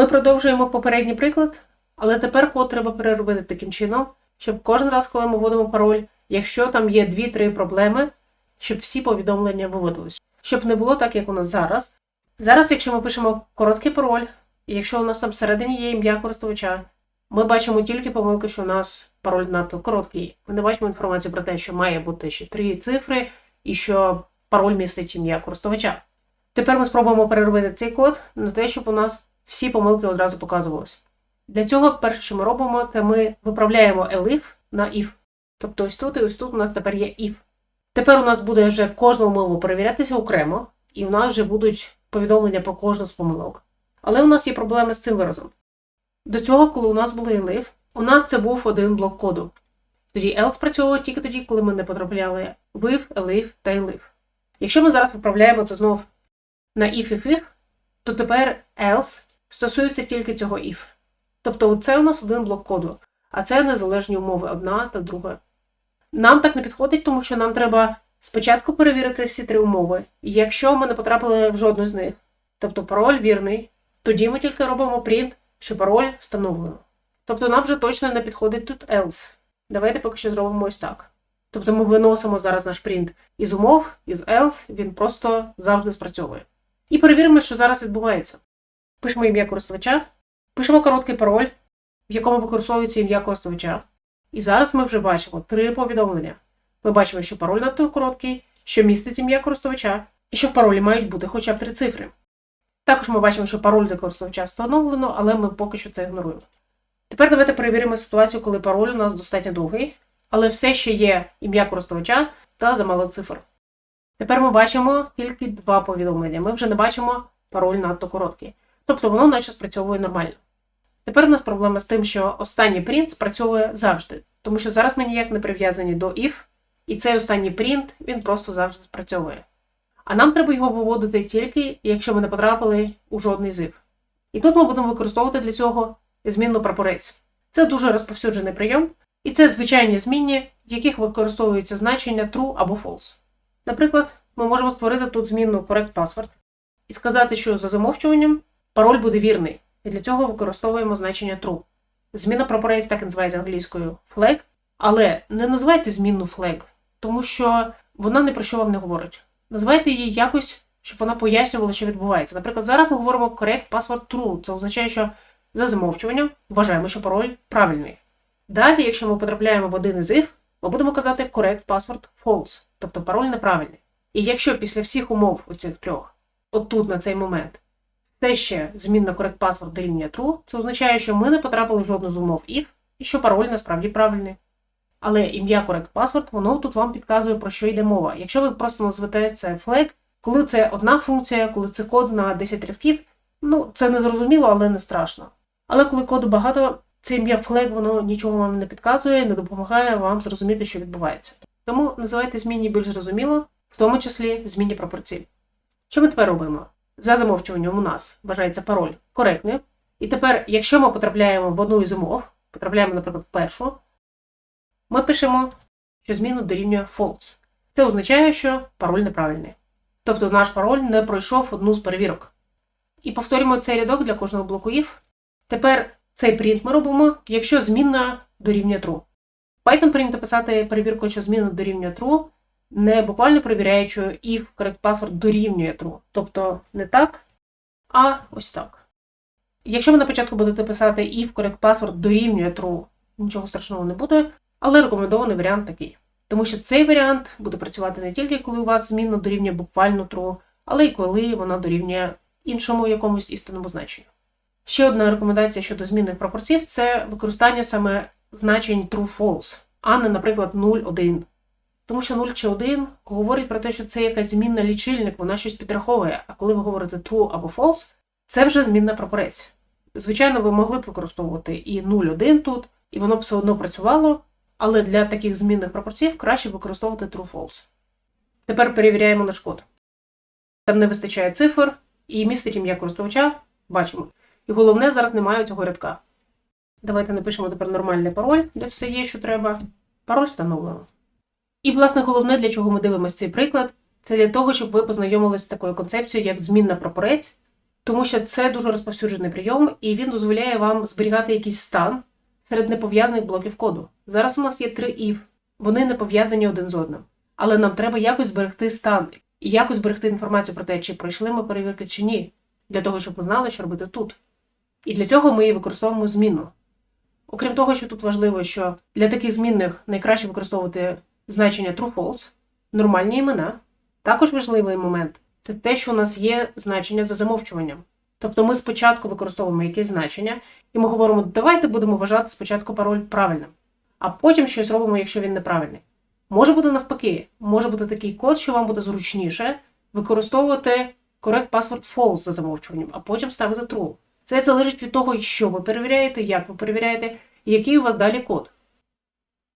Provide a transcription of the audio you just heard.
Ми продовжуємо попередній приклад, але тепер код треба переробити таким чином, щоб кожен раз, коли ми вводимо пароль, якщо там є 2-3 проблеми, щоб всі повідомлення виводились. Щоб не було так, як у нас зараз. Зараз, якщо ми пишемо короткий пароль, і якщо у нас там всередині є ім'я користувача, ми бачимо тільки помилки, що у нас пароль надто короткий. Ми не бачимо інформацію про те, що має бути ще три цифри, і що пароль містить ім'я користувача. Тепер ми спробуємо переробити цей код на те, щоб у нас всі помилки одразу показувались. Для цього перше, що ми робимо, це ми виправляємо elif на if. Тобто ось тут і ось тут у нас тепер є if. Тепер у нас буде вже кожна умова перевірятися окремо, і у нас вже будуть повідомлення про кожну з помилок. Але у нас є проблеми з цим виразом. До цього, коли у нас були elif, у нас це був один блок коду. Тоді else спрацьовував тільки тоді, коли ми не потрапляли with, elif та elif. Якщо ми зараз виправляємо це знов на if if if, то тепер else стосується тільки цього if. Тобто це у нас один блок коду, а це незалежні умови одна та друга. Нам так не підходить, тому що нам треба спочатку перевірити всі три умови. І якщо ми не потрапили в жодну з них, тобто пароль вірний, тоді ми тільки робимо print, що пароль встановлено. Тобто нам вже точно не підходить тут else. Давайте поки що зробимо ось так. Тобто ми виносимо зараз наш print із умов, із else, він просто завжди спрацьовує. І перевіримо, що зараз відбувається. Пишемо ім'я користувача, пишемо короткий пароль, в якому використовується ім'я користувача. І зараз ми вже бачимо три повідомлення. Ми бачимо, що пароль надто короткий, що містить ім'я користувача, і що в паролі мають бути хоча б три цифри. Також ми бачимо, що пароль для користувача встановлено, але ми поки що це ігноруємо. Тепер давайте перевіримо ситуацію, коли пароль у нас достатньо довгий, але все ще є ім'я користувача та замало цифр. Тепер ми бачимо тільки два повідомлення. Ми вже не бачимо пароль надто короткий. Тобто воно наче спрацьовує нормально. Тепер у нас проблема з тим, що останній принт спрацьовує завжди, тому що зараз ми ніяк не прив'язані до if, і цей останній принт він просто завжди спрацьовує. А нам треба його виводити тільки, якщо ми не потрапили у жодний з if. І тут ми будемо використовувати для цього змінну прапорець. Це дуже розповсюджений прийом, і це звичайні змінні, в яких використовується значення true або false. Наприклад, ми можемо створити тут змінну correct password і сказати, що за замовчуванням пароль буде вірний, і для цього використовуємо значення true. Зміна прапорець так і називається англійською flag, але не називайте змінну flag, тому що вона ні про що вам не говорить. Називайте її якось, щоб вона пояснювала, що відбувається. Наприклад, зараз ми говоримо correct password true. Це означає, що за замовчуванням вважаємо, що пароль правильний. Далі, якщо ми потрапляємо в один із if, ми будемо казати correct password false, тобто пароль неправильний. І якщо після всіх умов оцих трьох, отут на цей момент, все ще змінна correct password дорівнює true, це означає, що ми не потрапили в жодну з умов if, і що пароль насправді правильний. Але ім'я password, воно тут вам підказує, про що йде мова. Якщо ви просто назвете це flag, коли це одна функція, коли це код на 10 рядків, ну це не зрозуміло, але не страшно. Але коли коду багато, це ім'я flag, воно нічого вам не підказує, не допомагає вам зрозуміти, що відбувається. Тому називайте змінні більш зрозуміло, в тому числі змінні пропорції. Що ми тепер робимо? За замовчуванням у нас вважається пароль коректним. І тепер, якщо ми потрапляємо в одну із умов, потрапляємо, наприклад, в першу, ми пишемо, що зміну дорівнює false. Це означає, що пароль неправильний. Тобто наш пароль не пройшов одну з перевірок. І повторюємо цей рядок для кожного блоку if. Тепер цей принт ми робимо, якщо змінна дорівнює true. Python прийнято писати перевірку, що зміна дорівнює true, не буквально перевіряючи if correct password дорівнює true. Тобто не так, а ось так. Якщо ви на початку будете писати if correct password дорівнює true, нічого страшного не буде, але рекомендований варіант такий. Тому що цей варіант буде працювати не тільки коли у вас змінна дорівнює буквально true, але й коли вона дорівнює іншому якомусь істинному значенню. Ще одна рекомендація щодо змінних пропорцій це використання саме значень true-false, а не, наприклад, 0-1. Тому що 0 чи 1 говорить про те, що це якась змінна лічильник, вона щось підраховує. А коли ви говорите true або false, це вже змінна пропорець. Звичайно, ви могли б використовувати і 0-1 тут, і воно б все одно працювало, але для таких змінних пропорцій краще використовувати true-false. Тепер перевіряємо наш код. Там не вистачає цифр, і містить ім'я користувача, бачимо. І головне, зараз немає цього рядка. Давайте напишемо тепер нормальний пароль, де все є, що треба. Пароль встановлено. І, власне, головне, для чого ми дивимося цей приклад, це для того, щоб ви познайомилися з такою концепцією, як змінна прапорець, тому що це дуже розповсюджений прийом, і він дозволяє вам зберігати якийсь стан серед непов'язаних блоків коду. Зараз у нас є три if, вони не пов'язані один з одним. Але нам треба якось зберегти стан і якось зберегти інформацію про те, чи пройшли ми перевірки чи ні, для того, щоб ми знали, що робити тут. І для цього ми і використовуємо змінну. Окрім того, що тут важливо, що для таких змінних найкраще використовувати значення true-false, нормальні імена. Також важливий момент це те, що у нас є значення за замовчуванням. Тобто ми спочатку використовуємо якесь значення, і ми говоримо, давайте будемо вважати спочатку пароль правильним, а потім щось робимо, якщо він неправильний. Може бути навпаки, може бути такий код, що вам буде зручніше використовувати correct password false за замовчуванням, а потім ставити true. Це залежить від того, що ви перевіряєте, як ви перевіряєте, і який у вас далі код.